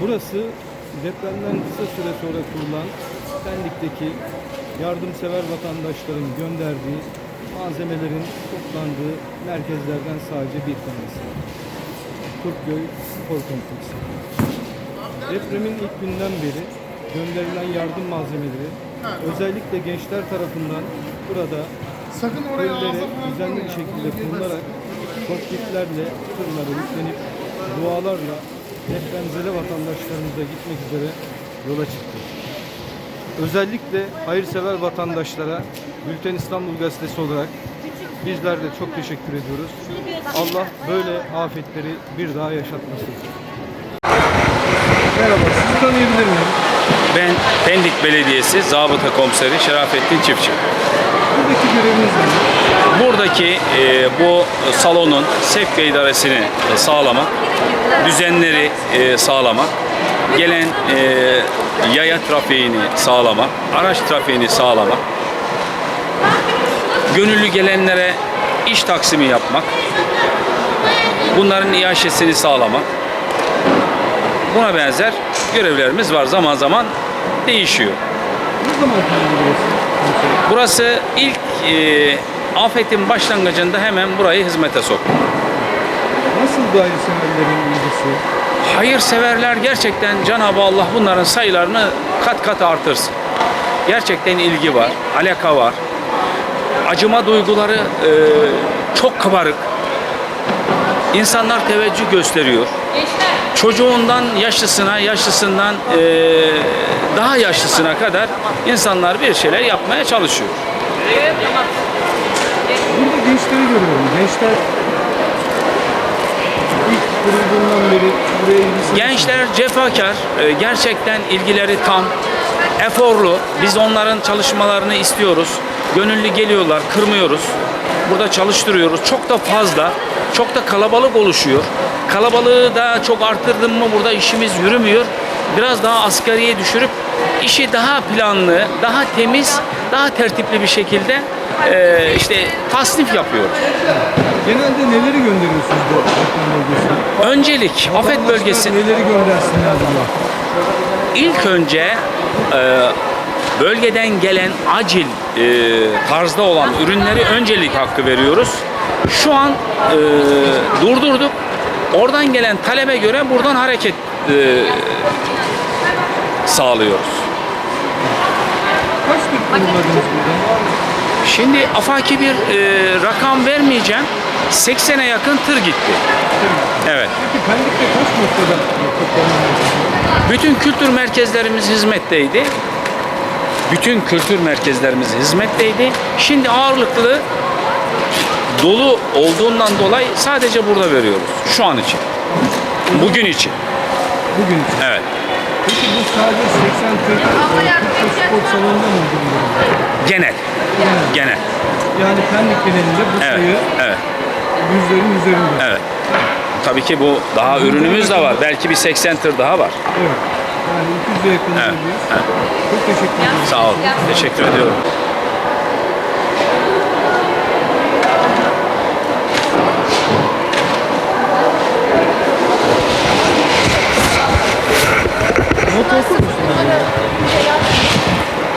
Burası depremden kısa süre sonra kurulan Pendik'teki yardımsever vatandaşların gönderdiği malzemelerin toplandığı merkezlerden sadece bir tanesi. Turkköy Spor Kompleksi. Depremin ilk günden beri gönderilen yardım malzemeleri özellikle gençler tarafından burada Sakın oraya düzenli bir şekilde kurularak kokpitlerle tırlara yüklenip dualarla depremzede vatandaşlarımıza gitmek üzere yola çıktı. Özellikle hayırsever vatandaşlara Bülten İstanbul Gazetesi olarak bizler de çok teşekkür ediyoruz. Allah böyle afetleri bir daha yaşatmasın. Merhaba, sizi tanıyabilir miyim? Ben Pendik Belediyesi Zabıta Komiseri Şerafettin Çiftçi. Buradaki göreviniz ne? Buradaki e, bu salonun sevk idaresini e, sağlamak, düzenleri e, sağlamak, gelen e, yaya trafiğini sağlamak, araç trafiğini sağlamak, gönüllü gelenlere iş taksimi yapmak, bunların iaşesini sağlamak, buna benzer görevlerimiz var. Zaman zaman değişiyor. Burası ilk e, afetin başlangıcında hemen burayı hizmete soktu. Nasıl bu hayırseverlerin ilgisi? Hayırseverler gerçekten Cenab-ı Allah bunların sayılarını kat kat artırsın. Gerçekten ilgi var, alaka var. Acıma duyguları e, çok kabarık. İnsanlar teveccüh gösteriyor. Çocuğundan yaşlısına, yaşlısından e, daha yaşlısına kadar insanlar bir şeyler yapmaya çalışıyor. Gençleri görüyorum. Gençler ilk kurulduğundan beri buraya ilgisi Gençler cefakar, e, gerçekten ilgileri tam, eforlu. Biz onların çalışmalarını istiyoruz. Gönüllü geliyorlar, kırmıyoruz. Burada çalıştırıyoruz. Çok da fazla, çok da kalabalık oluşuyor. Kalabalığı da çok arttırdım mı burada işimiz yürümüyor. Biraz daha asgariye düşürüp işi daha planlı, daha temiz, daha tertipli bir şekilde e, işte tasnif yapıyoruz. Genelde neleri gönderiyorsunuz bu deprem bölgesine? Öncelik afet bölgesi Neleri göndersinler Allah? İlk önce e, bölgeden gelen acil e, tarzda olan ürünleri öncelik hakkı veriyoruz. Şu an e, durdurduk. Oradan gelen talebe göre buradan hareket e, sağlıyoruz. Kaç tır kurulmadınız burada? Şimdi afaki bir e, rakam vermeyeceğim. 80'e yakın tır gitti. Evet. Peki Pendik'te kaç noktada? Bütün kültür merkezlerimiz hizmetteydi. Bütün kültür merkezlerimiz hizmetteydi. Şimdi ağırlıklı dolu olduğundan dolayı sadece burada veriyoruz. Şu an için. Bugün için. Bugün. Evet. Peki bu sadece 80 tır e, Türkiye spor salonunda mı bulunuyor? Genel. Genel. Yani Pendik genelinde bu Evet. sayı Evet. yüzlerin üzerinde. Evet. Tabii ki bu daha ürünümüz de var. Belki bir 80 tır daha var. Evet. Yani 200'e yakın Evet, evet. Çok teşekkür ederim. Sağ ol. Teşekkür ediyorum.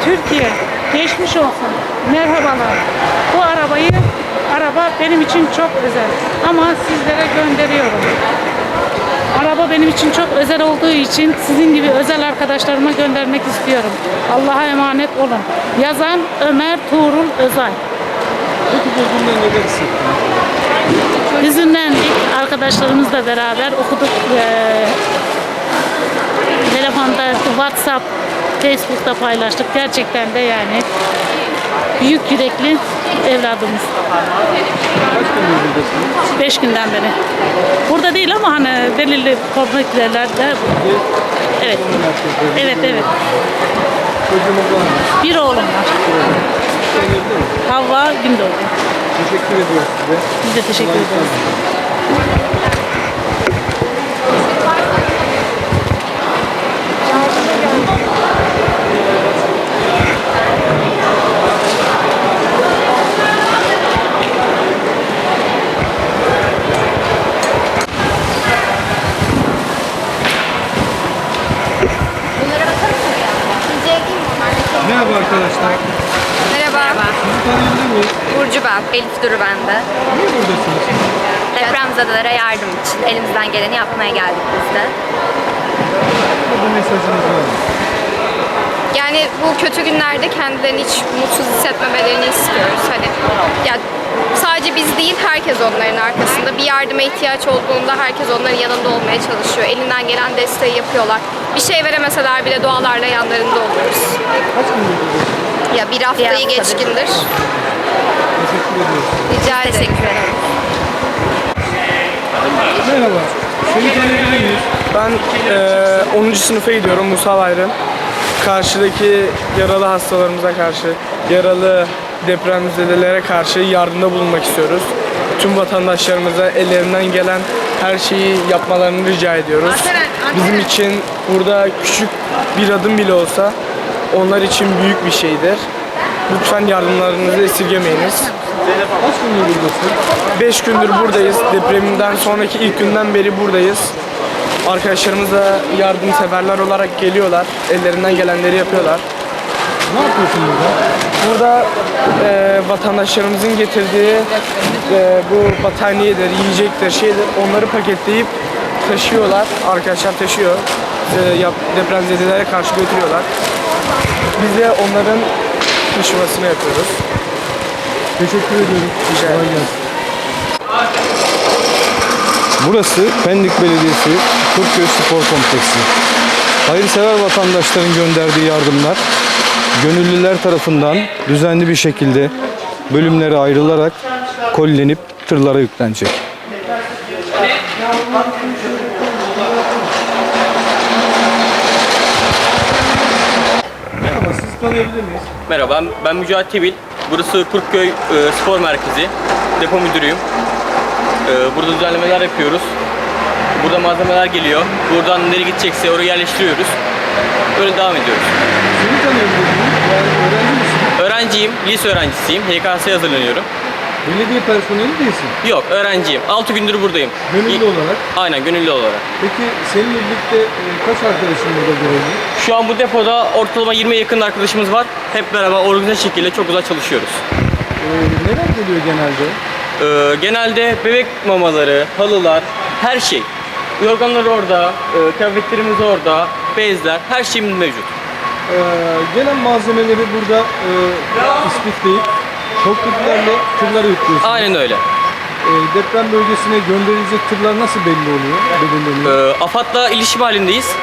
Türkiye geçmiş olsun. Merhabalar. Bu arabayı araba benim için çok özel ama sizlere gönderiyorum. Araba benim için çok özel olduğu için sizin gibi özel arkadaşlarıma göndermek istiyorum. Allah'a emanet olun. Yazan Ömer Tuğrul Özay. Peki bu bundan neler hissettiniz? Hüzünlendik. Arkadaşlarımızla beraber okuduk. Eee telefonda, WhatsApp, Facebook'ta paylaştık. Gerçekten de yani büyük yürekli evladımız. Beş günden beri. Burada değil ama hani belirli komplekslerde. Evet. Evet, evet. Bir oğlum var. Havva Gündoğdu. Teşekkür ediyoruz size. Biz de teşekkür Kolay ederiz. gelsin. arkadaşlar. Merhaba. Sizi tanıyabilir miyiz? Burcu ben. Elif Duru ben de. Niye buradasınız? Depremzedelere yardım için elimizden geleni yapmaya geldik biz de. Burada mesajınız var mı? Yani bu kötü günlerde kendilerini hiç mutsuz hissetmemelerini istiyoruz. Hani ya sadece biz değil herkes onların arkasında. Bir yardıma ihtiyaç olduğunda herkes onların yanında olmaya çalışıyor. Elinden gelen desteği yapıyorlar. Bir şey veremeseler bile dualarla yanlarında oluyoruz. Kaç gündür buradasınız? Ya bir haftayı geçkindir. Teşekkür ediyoruz. Rica ederim. Teşekkür ederim. Merhaba. Seni tanıyabilir miyiz? Ben eee 10. sınıfa gidiyorum Musa Bayrı. Karşıdaki yaralı hastalarımıza karşı, yaralı depremzedelere karşı yardımda bulunmak istiyoruz. Tüm vatandaşlarımıza ellerinden gelen her şeyi yapmalarını rica ediyoruz. Bizim için burada küçük bir adım bile olsa onlar için büyük bir şeydir. Lütfen yardımlarınızı esirgemeyiniz. Kaç gündür buradasın? 5 gündür buradayız. Depreminden sonraki ilk günden beri buradayız. Arkadaşlarımız da yardımseverler olarak geliyorlar. Ellerinden gelenleri yapıyorlar. Ne yapıyorsun burada? Burada e, vatandaşlarımızın getirdiği e, bu battaniyedir, yiyecektir, şeydir onları paketleyip taşıyorlar. Arkadaşlar taşıyor. E, yap, depremzedelere karşı götürüyorlar. Biz de onların taşımasını yapıyoruz. Teşekkür ediyorum. Rica ederim. Burası Pendik Belediyesi Turköy Spor Kompleksi. Hayırsever vatandaşların gönderdiği yardımlar gönüllüler tarafından düzenli bir şekilde bölümlere ayrılarak kolilenip tırlara yüklenecek. Tanıyabilir miyiz? Merhaba, ben Mücahit Tebil. Burası Kurtköy e, Spor Merkezi. Depo müdürüyüm. E, burada düzenlemeler yapıyoruz. Burada malzemeler geliyor. Buradan nereye gidecekse oraya yerleştiriyoruz. Öyle devam ediyoruz. Seni tanıyabilir miyim? Yani öğrenci misin? Öğrenciyim, lise öğrencisiyim. HKS'ye hazırlanıyorum. Belediye personeli değilsin. Yok, öğrenciyim. 6 gündür buradayım. Gönüllü İ- olarak. Aynen, gönüllü olarak. Peki seninle birlikte e, kaç arkadaşın burada görevli? Şu an bu depoda ortalama 20'ye yakın arkadaşımız var. Hep beraber organize şekilde çok güzel çalışıyoruz. E, neler geliyor genelde? Ee, genelde bebek mamaları, halılar, her şey. Yorganlar orada, e, kıyafetlerimiz orada, bezler, her şeyimiz mevcut. E, gelen malzemeleri burada e, ispikleyip forkliftlerle tırlara yüklüyorsunuz. Aynen öyle. E, deprem bölgesine gönderilecek tırlar nasıl belli oluyor? Belirleniyor. Ee, AFAD'la iletişim halindeyiz.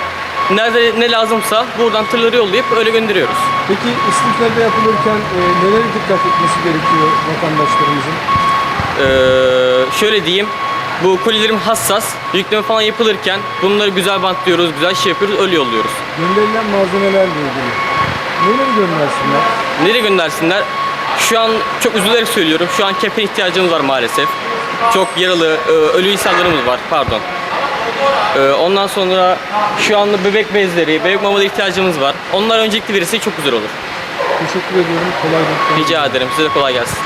Nerede ne lazımsa buradan tırları yollayıp öyle gönderiyoruz. Peki istiflerde yapılırken e, nelere dikkat etmesi gerekiyor vatandaşlarımızın? Ee, şöyle diyeyim, bu kolilerim hassas. Yükleme falan yapılırken bunları güzel bantlıyoruz, güzel şey yapıyoruz, öyle yolluyoruz. Gönderilen malzemelerle ilgili. Neleri göndersinler? Nereye göndersinler? Şu an çok üzülerek söylüyorum. Şu an kefen ihtiyacımız var maalesef. Çok yaralı, e, ölü insanlarımız var. Pardon. E, Ondan sonra şu anda bebek bezleri, bebek mamaları ihtiyacımız var. Onlar öncelikli verirse çok güzel olur. Teşekkür ediyorum. Kolay gelsin. Rica ederim. Size de kolay gelsin.